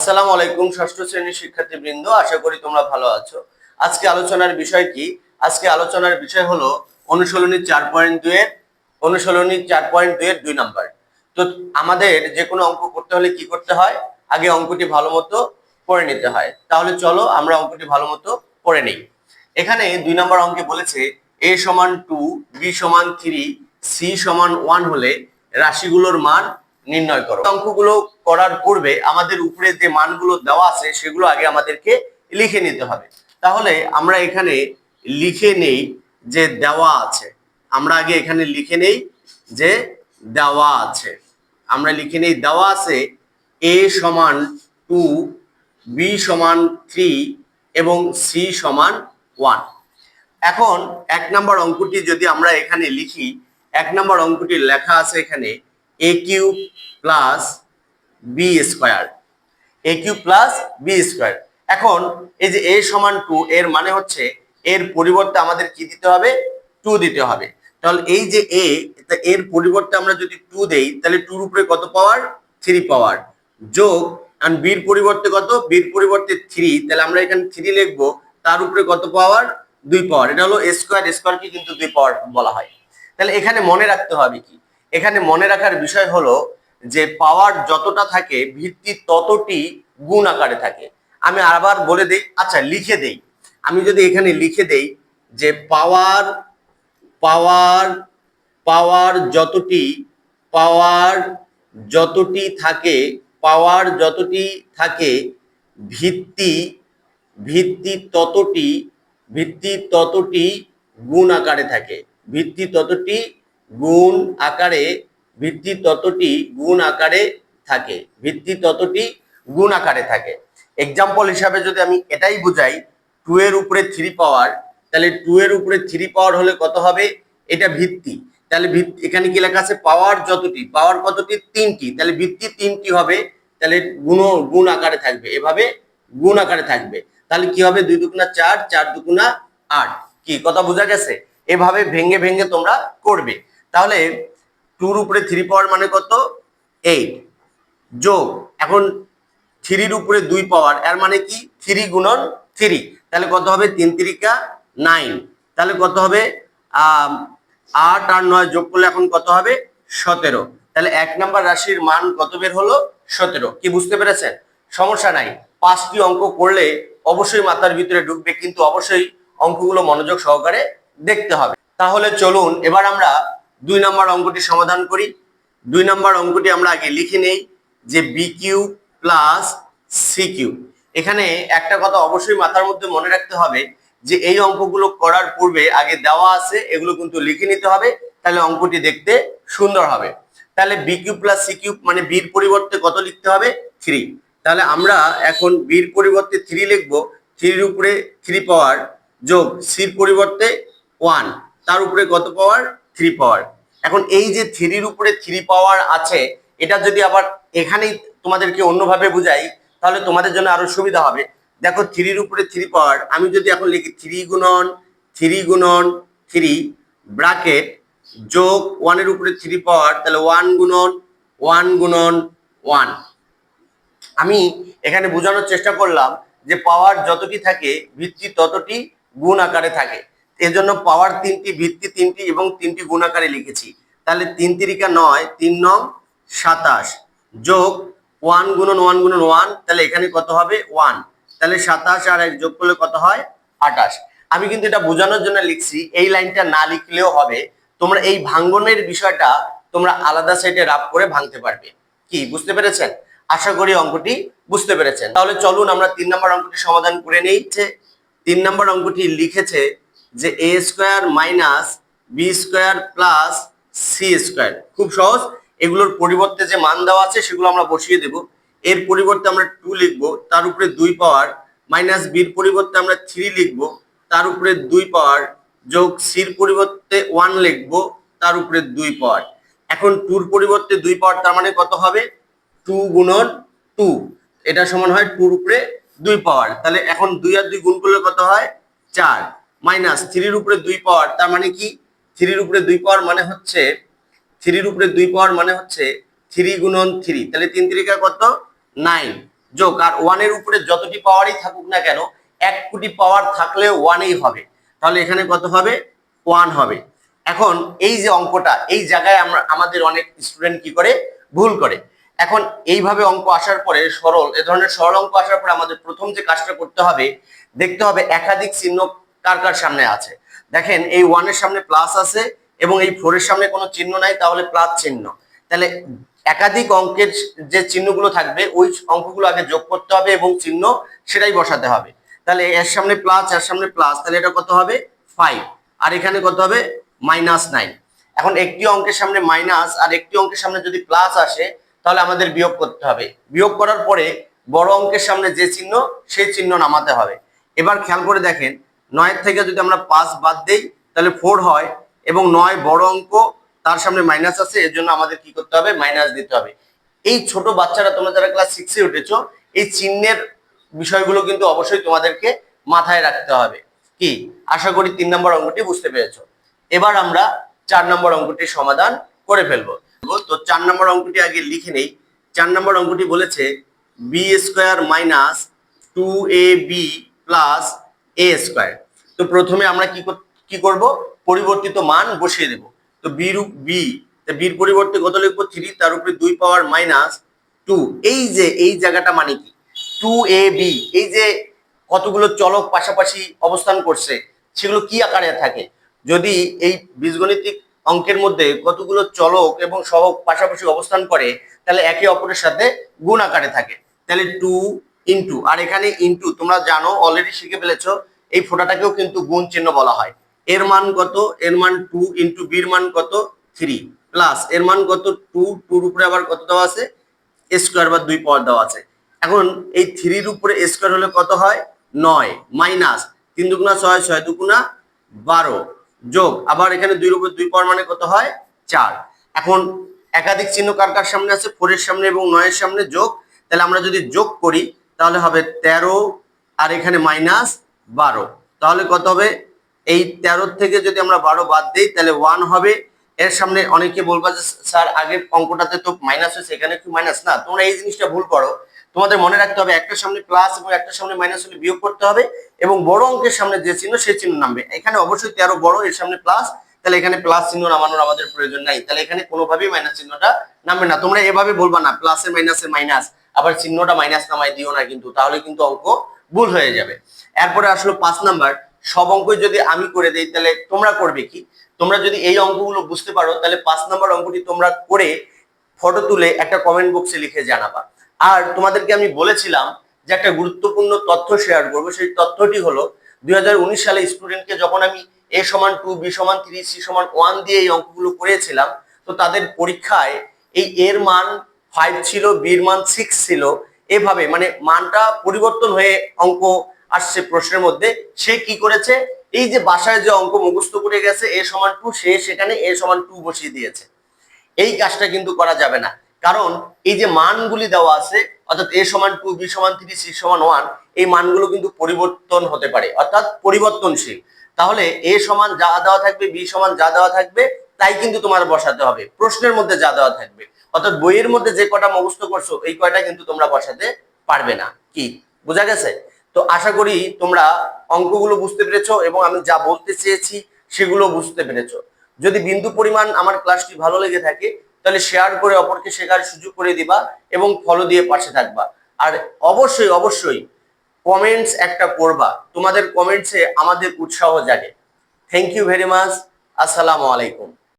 আসসালামু আলাইকুম, ষষ্ঠ শ্রেণির শিক্ষার্থীবৃন্দ, আশা করি তোমরা ভালো আছো। আজকে আলোচনার বিষয় কি? আজকে আলোচনার বিষয় হলো অনুশীলনী চার পয়েন্ট দুয়ের অনুশীলনী চার পয়েন্ট দুয়ের দুই নাম্বার। তো আমাদের যে কোনো অঙ্ক করতে হলে কি করতে হয়? আগে অঙ্কটি ভালো মতো পড়ে নিতে হয়। তাহলে চলো আমরা অঙ্কটি ভালো মতো পড়ে নিই। এখানে দুই নম্বর অঙ্কে বলেছে, এ সমান টু বি সমান থ্রি সি সমান ওয়ান হলে রাশিগুলোর মান নির্ণয় করো। অঙ্কগুলো করার পূর্বে আমাদের উপরে যে মানগুলো দেওয়া আছে, সেগুলো আগে আমাদেরকে লিখে নিতে হবে। তাহলে আমরা এখানে লিখে নেই যে দেওয়া আছে। আমরা আগে এখানে লিখে নেই যে দেওয়া আছে। আমরা লিখে নেই দেওয়া আছে এ সমান টু, বি সমান থ্রি এবং সি সমান ওয়ান। এখন এক নম্বর অঙ্কটি যদি আমরা এখানে লিখি, এক নম্বর অঙ্কটি লেখা আছে এখানে A cube plus B square A cube plus B square এখন এই যে এ সমান টু এর মানে হচ্ছে এর পরিবর্তে আমাদের কি দিতে হবে? টু দিতে হবে। তাহলে এই যে এ এর পরিবর্তে আমরা যদি টু দেই, তাহলে টুর উপরে কত পাওয়ার? থ্রি পাওয়ার। যোগ আর বির পরিবর্তে কত? বির পরিবর্তে থ্রি তাহলে আমরা এখানে থ্রি লিখব, তার উপরে কত পাওয়ার? দুই পাওয়ার। এটা হলো স্কোয়ার স্কোয়ারকে কিন্তু দুই পাওয়ার বলা হয়। তাহলে এখানে মনে রাখতে হবে কি? এখানে মনে রাখার বিষয় হলো যে পাওয়ার যতটা থাকে, ভিত্তি ততটি গুণ আকারে থাকে। আমি আবার বলে দেই আচ্ছা লিখে দেই। আমি যদি এখানে লিখে দেই যে পাওয়ার পাওয়ার পাওয়ার যতটি পাওয়ার যতটি থাকে পাওয়ার যতটি থাকে, ভিত্তি ভিত্তি ততটি ভিত্তি ততটি গুণ আকারে থাকে। ভিত্তি ততটি গুণ আকারে ভিত্তি ততটি গুণ আকারে থাকে। ভিত্তি ততটি গুণ আকারে থাকে। এক্সাম্পল হিসাবে যদি আমি এটাই বুঝাই টু এর উপরে থ্রি পাওয়ার তাহলে টু এর উপরে থ্রি পাওয়ার হলে কত হবে? এটা ভিত্তি। তাহলে এখানে কি লেখা আছে? পাওয়ার যতটি পাওয়ার কতটি? তিনটি। তাহলে ভিত্তি তিনটি হবে, তাহলে গুণ গুণ আকারে থাকবে। এভাবে গুণ আকারে থাকবে। তাহলে কি হবে? দুই দুগুণা চার চার দুগুণা আট। কি, কথা বোঝা গেছে? এভাবে ভেঙে ভেঙে তোমরা করবে। তাহলে টুর উপরে থ্রি পাওয়ার মানে কত? এইট যোগ, এখন থ্রির উপরে দুই পাওয়ার এর মানে কি? থ্রি গুণন থ্রি তাহলে কত হবে? তিন তিরিকা নাইন তাহলে কত হবে? আট আর নয় যোগ করলে এখন কত হবে? সতেরো। তাহলে এক নাম্বার রাশির মান কত বের হলো? সতেরো। কি বুঝতে পেরেছেন? সমস্যা নাই। পাঁচটি অঙ্ক করলে অবশ্যই মাথার ভিতরে ঢুকবে, কিন্তু অবশ্যই অঙ্কগুলো মনোযোগ সহকারে দেখতে হবে। তাহলে চলুন, এবার আমরা দুই নম্বর অঙ্কটি সমাধান করি। দুই নম্বর অঙ্কটি আমরা আগে লিখে নেই যে B cube plus C cube এখানে একটা কথা অবশ্যই মাথার মধ্যে মনে রাখতে হবে যে এই অঙ্কগুলো করার পূর্বে আগে দেওয়া আছে, এগুলো কিন্তু লিখে নিতে হবে, তাহলে অঙ্কটি দেখতে সুন্দর হবে। তাহলে B cube plus C cube মানে বির পরিবর্তে কত লিখতে হবে? থ্রি তাহলে আমরা এখন বির পরিবর্তে থ্রি লিখব থ্রির উপরে থ্রি পাওয়ার যোগ সির পরিবর্তে ওয়ান তার উপরে কত পাওয়ার থ্রি পাওয়ার এখন এই যে থ্রির উপরে থ্রি পাওয়ার আছে, এটা যদি আবার এখানেই তোমাদেরকে অন্যভাবে বুঝাই, তাহলে তোমাদের জন্য আরও সুবিধা হবে। দেখো থ্রির উপরে থ্রি পাওয়ার আমি যদি এখন লিখি থ্রি গুণন থ্রি গুণন থ্রি ব্রাকেট যোগ ওয়ানের উপরে থ্রি পাওয়ার তাহলে ওয়ান গুণন ওয়ান গুণন ওয়ান আমি এখানে বোঝানোর চেষ্টা করলাম যে পাওয়ার যতটি থাকে, ভিত্তি ততটি গুণ আকারে থাকে। এজন্য পাওয়ার তিনটি, ভিত্তি তিনটি এবং তিনটি গুণ আকারে লিখেছি। তাহলে তিন তিরিকা নয়, তিন নং সাতাশ। যোগ ওয়ান গুণন ওয়ান গুণন ওয়ান তাহলে এখানে কত হবে? ওয়ান তাহলে সাতাশ আর এক যোগ করলে কত হয়? আটাশ আমি কিন্তু এটা বোঝানোর জন্য লিখছি, এই লাইনটা না লিখলেও হবে। তোমরা এই ভাঙ্গনের বিষয়টা তোমরা আলাদা সাইডে রাপ করে ভাঙতে পারবে। কি, বুঝতে পেরেছেন? আশা করি অঙ্কটি বুঝতে পেরেছেন। তাহলে চলুন আমরা তিন নম্বর অঙ্কটি সমাধান করে নেই। তিন নম্বর অঙ্কটি লিখেছে যে A square minus B square plus C square খুব সহজ। এগুলোর পরিবর্তে যে মান দেওয়া আছে, সেগুলো আমরা বসিয়ে দেব। এর পরিবর্তে আমরা টু লিখব। তার উপরে দুই পাওয়ার মাইনাস বির পরিবর্তে আমরা থ্রি লিখব। তার উপরে দুই পাওয়ার যোগ সির পরিবর্তে ওয়ান লিখব। তার উপরে দুই পাওয়ার। এখন টুর পরিবর্তে দুই পাওয়ার তার মানে কত হবে? টু গুণন টু এটা সমান হয় টুর উপরে দুই পাওয়ার। তাহলে এখন দুই আর দুই গুণ করলে কত হয়? চার। মাইনাস থ্রির উপরে দুই পাওয়ার তার মানে কি? থ্রির উপরে দুই পাওয়ার মানে হচ্ছে থ্রির উপরে দুই পাওয়ার মানে হচ্ছে থ্রি গুণন থ্রি তাহলে তিন তিরিকা কত? নাইন যোগ, আর ওয়ানের উপরে যতটি পাওয়ারই থাকুক না কেন, এক কোটি পাওয়ার থাকলেও ওয়ানেই হবে। তাহলে এখানে কত হবে? ওয়ান হবে। এখন এই যে অঙ্কটা, এই জায়গায় আমরা, আমাদের অনেক স্টুডেন্ট কি করে? ভুল করে। এখন এইভাবে অঙ্ক আসার পরে সরল, এ ধরনের সরল অঙ্ক আসার পরে আমাদের প্রথম যে কাজটা করতে হবে, দেখতে হবে একাধিক চিহ্ন কার কার সামনে আছে? দেখেন, এই ওয়ানের সামনে প্লাস আছে এবং এই ফোরের সামনে কোনো চিহ্ন নাই, তাহলে প্লাস চিহ্ন। তাহলে একাধিক অঙ্কের যে চিহ্নগুলো থাকবে, ওই অঙ্কগুলো আগে যোগ করতে হবে এবং চিহ্ন সেটাই বসাতে হবে। তাহলে এর সামনে প্লাস এর সামনে প্লাস তাহলে এটা কত হবে? ফাইভ আর এখানে কত হবে? মাইনাস নাইন এখন একটি অঙ্কের সামনে মাইনাস আর একটি অঙ্কের সামনে যদি প্লাস আসে, তাহলে আমাদের বিয়োগ করতে হবে। বিয়োগ করার পরে বড় অঙ্কের সামনে যে চিহ্ন, সেই চিহ্ন নামাতে হবে। এবার খেয়াল করে দেখেন নয়ের থেকে যদি আমরা পাঁচ বাদ দেই, তাহলে ফোর হয় এবং নয় বড় অঙ্ক, তার সামনে মাইনাস আছে, এর জন্য আমাদের কি করতে হবে? মাইনাস দিতে হবে। এই ছোট বাচ্চারা তোমরা যারা ক্লাস সিক্সে উঠেছো, এই চিহ্নের বিষয়গুলো কিন্তু অবশ্যই তোমাদেরকে মাথায় রাখতে হবে। কি? আশা করি তিন নম্বর অঙ্কটি বুঝতে পেরেছ। এবার আমরা চার নম্বর অঙ্কটির সমাধান করে ফেলব। তো চার নম্বর অঙ্কটি আগে লিখে নেই। চার নম্বর অঙ্কটি বলেছে B square minus two A B plus A square তো প্রথমে আমরা কি কি করব? পরিবর্তিত মান বসিয়ে দেব। তো বির বি বির পরিবর্তে কত লিখব? থ্রি তার উপরে দুই পাওয়ার মাইনাস টু এই যে, এই জায়গাটা মানে কি? টু এ বি এই যে, কতগুলো চলক পাশাপাশি অবস্থান করছে, সেগুলো কি আকারে থাকে? যদি এই বীজগণিতিক অঙ্কের মধ্যে কতগুলো চলক এবং সহক পাশাপাশি অবস্থান করে, তাহলে একে অপরের সাথে গুণ আকারে থাকে। তাহলে টু ইন্টু আর এখানে ইন্টু তোমরা জানো অলরেডি শিখে ফেলেছো, এই ফোটাটাকেও কিন্তু গুণ চিহ্ন বলা হয়। এর মান কত? এর মান টু ইন্টু বির মান কত? থ্রি প্লাস এর মান কত? টু টুর উপরে আবার কত দেওয়া আছে? স্কোয়ার বা দুই পাওয়ার দেওয়া আছে। এখন, এই থ্রির উপরে স্কোয়ার হলে কত হয়? নয়। মাইনাস তিন দুগুণা ছয় ছয় দুগুণা বারো। যোগ, আবার এখানে দুইয়ের উপর দুই পাওয়ার মানে কত হয়? চার। এখন, একাধিক চিহ্ন কার কার সামনে আছে? ফোরের সামনে এবং নয়ের সামনে যোগ। তাহলে আমরা যদি যোগ করি তাহলে হবে তেরো, আর এখানে মাইনাস বারো। তাহলে কত হবে? এই তেরোর থেকে যদি আমরা বারো বাদ দিই, তাহলে ওয়ান হবে। এর সামনে অনেকে বলবা যে, স্যার, আগের অঙ্কটাতে তো মাইনাস হয়েছে, এখানে একটু মাইনাস না? তোমরা এই জিনিসটা ভুল করো। তোমাদের মনে রাখতে হবে একটা সামনে প্লাস এবং একটা সামনে মাইনাস হলে বিয়োগ করতে হবে এবং বড় অঙ্কের সামনে যে চিহ্ন, সেই চিহ্ন নামবে। এখানে অবশ্যই তেরো বড়, এর সামনে প্লাস তাহলে এখানে প্লাস চিহ্ন নামানোর আমাদের প্রয়োজন নাই। তাহলে এখানে কোনোভাবেই মাইনাস চিহ্নটা নামবে না। তোমরা এভাবে বলবা না প্লাসে মাইনাসে মাইনাস আবার চিহ্নটা মাইনাস নামায় দিও না কিন্তু, তাহলে কিন্তু অঙ্ক ভুল হয়ে যাবে। এরপরে আসলো পাঁচ নাম্বার সব অঙ্কই যদি আমি করে দেই, তাহলে তোমরা করবে কি? তোমরা যদি এই অঙ্কগুলো বুঝতে পারো, তাহলে পাঁচ নাম্বার অঙ্কটি তোমরা করে ফটো তুলে একটা কমেন্ট বক্সে লিখে জানাবা। আর তোমাদেরকে আমি বলেছিলাম যে একটা গুরুত্বপূর্ণ তথ্য শেয়ার করব, সেই তথ্যটি হলো, দুই হাজার উনিশ সালে স্টুডেন্টকে যখন আমি এ সমান টু বি সমান থ্রি সি সমান ওয়ান দিয়ে এই অঙ্কগুলো করেছিলাম, তো তাদের পরীক্ষায় এই এর মান ফাইভ ছিল বির মান সিক্স ছিল। এভাবে মানে মানটা পরিবর্তন হয়ে অঙ্ক আসছে প্রশ্নের মধ্যে। সে কি করেছে? এই যে বাসায় যে অঙ্ক মুখস্থ করে গেছে এ সমান টু সে সেখানে এ সমান টু বসিয়ে দিয়েছে। এই কাজটা কিন্তু করা যাবে না। কারণ এই যে মানগুলি দেওয়া আছে, অর্থাৎ এ সমান টু বি সমান থ্রি সি সমান ওয়ান এই মানগুলো কিন্তু পরিবর্তন হতে পারে, অর্থাৎ পরিবর্তনশীল। তাহলে এ সমান যা দেওয়া থাকবে বি সমান যা দেওয়া থাকবে, তাই কিন্তু তোমার বসাতে হবে। প্রশ্নের মধ্যে যা দেওয়া থাকবে। অর্থাৎ বইয়ের মধ্যে যে কটা মুখস্থ করছ, এই কয়টা কিন্তু তোমরা বসাতে পারবে না। কি? বোঝা গেছে? তো আশা করি তোমরা অঙ্কগুলো বুঝতে পেরেছ এবং আমি যা বলতে চেয়েছি সেগুলো বুঝতে পেরেছ। যদি বিন্দু পরিমাণ আমার ক্লাসটি ভালো লেগে থাকে, তাহলে শেয়ার করে অপরকে শেখার সুযোগ করে দিবা এবং ফলো দিয়ে পাশে থাকবা। আর অবশ্যই অবশ্যই কমেন্টস একটা করবা তোমাদের কমেন্টসে আমাদের উৎসাহ জাগে। থ্যাংক ইউ ভেরি মাচ আসসালামু আলাইকুম।